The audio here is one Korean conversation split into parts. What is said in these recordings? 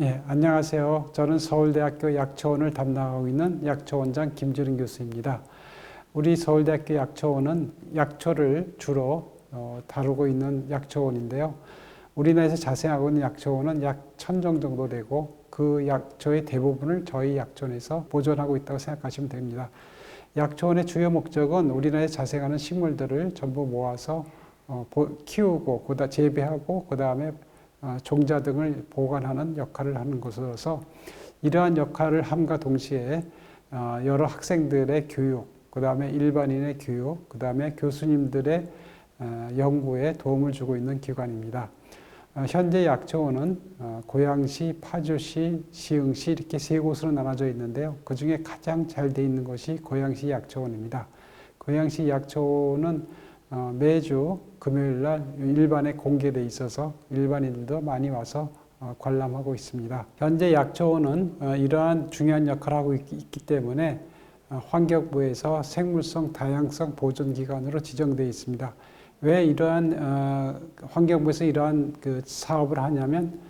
예, 안녕하세요. 저는 서울대학교 약초원을 담당하고 있는 약초원장 김주린 교수입니다. 우리 서울대학교 약초원은 약초를 주로 어, 다루고 있는 약초원인데요. 우리나라에서 자생하고 있는 약초원은 약 천 종 정도 되고 그 약초의 대부분을 저희 약초원에서 보존하고 있다고 생각하시면 됩니다. 약초원의 주요 목적은 우리나라에 자생하는 식물들을 전부 모아서 어, 보- 키우고 그다 재배하고 그 다음에 어, 종자 등을 보관하는 역할을 하는 것으로서 이러한 역할을 함과 동시에 어, 여러 학생들의 교육, 그 다음에 일반인의 교육, 그 다음에 교수님들의 어, 연구에 도움을 주고 있는 기관입니다. 어, 현재 약초원은 어, 고양시, 파주시, 시흥시 이렇게 세 곳으로 나눠져 있는데요. 그 중에 가장 잘 돼 있는 것이 고양시 약초원입니다. 고양시 약초원은 어, 매주 금요일 날 일반에 공개돼 있어서 일반인들도 많이 와서 어, 관람하고 있습니다. 현재 약초원은 어, 이러한 중요한 역할을 하고 있, 기 때문에 어, 환경부에서 생물성 다양성 보존 기관으로 지정되어 있습니다. 왜 이러한 어, 환경부에서 이러한 그 사업을 하냐면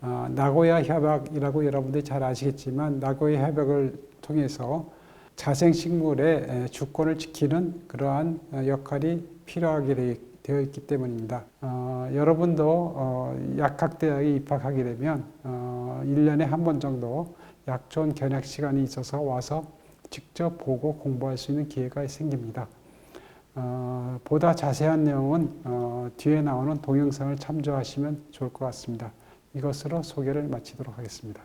어, 나고야 협약이라고 여러분들이 잘 아시겠지만 나고야 협약을 통해서 자생식물의 에, 주권을 지키는 그러한 어, 역할이 필요하게 되- 되어 있기 때문입니다. 어, 여러분도 어, 약학대학에 입학하게 되면 어, 1년에 한 번 정도 약촌 견학 시간이 있어서 와서 직접 보고 공부할 수 있는 기회가 생깁니다. 어, 보다 자세한 내용은 어, 뒤에 나오는 동영상을 참조하시면 좋을 것 같습니다. 이것으로 소개를 마치도록 하겠습니다.